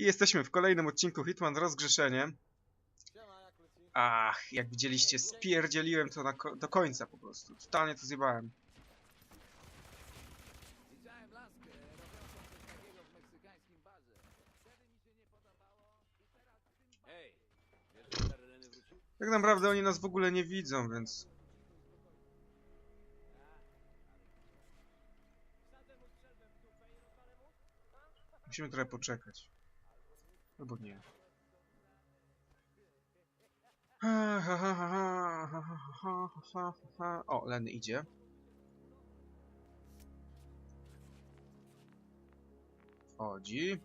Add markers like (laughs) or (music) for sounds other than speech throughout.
I jesteśmy w kolejnym odcinku Hitman Rozgrzeszenie. Ach, jak widzieliście, spierdzieliłem to ko do końca po prostu. Totalnie to zjebałem. Tak naprawdę oni nas w ogóle nie widzą, więc... Musimy trochę poczekać. Albo nie. O, Lenny idzie. Wchodzi.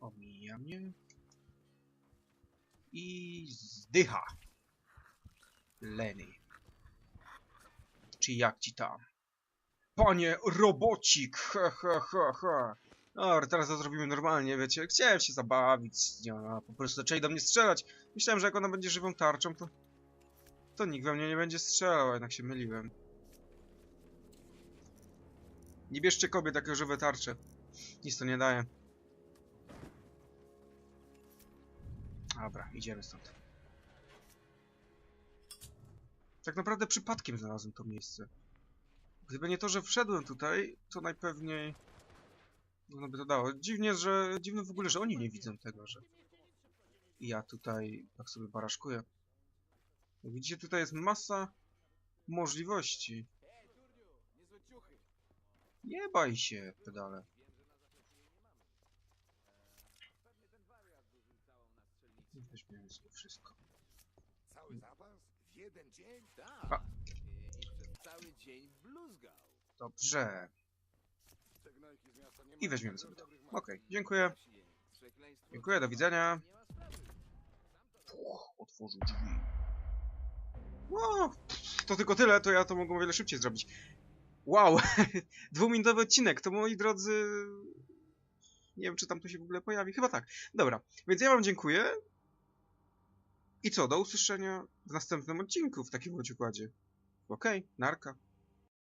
Omija mnie. I zdycha. Lenny. Czy jak ci tam? Panie robocik! Ha, ha, ha, ha. No, teraz to zrobimy normalnie, wiecie. Chciałem się zabawić. Nie, po prostu zaczęli do mnie strzelać. Myślałem, że jak ona będzie żywą tarczą, to... To nikt we mnie nie będzie strzelał, jednak się myliłem. Nie bierzcie kobiet jako żywe tarcze. Nic to nie daje. Dobra, idziemy stąd. Tak naprawdę przypadkiem znalazłem to miejsce. Gdyby nie to, że wszedłem tutaj, to najpewniej... No by to dało. Dziwnie, że... Dziwne w ogóle, że oni nie widzą tego, że... Ja tutaj tak sobie baraszkuję. Jak widzicie, tutaj jest masa możliwości. Nie baj się, pedale. Weźmiemy sobie wszystko. Cały zapas? W jeden dzień? Tak. A. I przez cały dzień bluzgał. Dobrze. I weźmiemy sobie to. Okej, dziękuję. Właśnie, przekleństwo Dziękuję, do widzenia. Puch, otworzył drzwi. Pff, to tylko tyle, to ja to mogę o wiele szybciej zrobić. Wow, (laughs) dwuminutowy odcinek, to moi drodzy... Nie wiem, czy tam to się w ogóle pojawi, chyba tak. Dobra, więc ja wam dziękuję. I co, do usłyszenia w następnym odcinku w takim układzie. Okej, narka.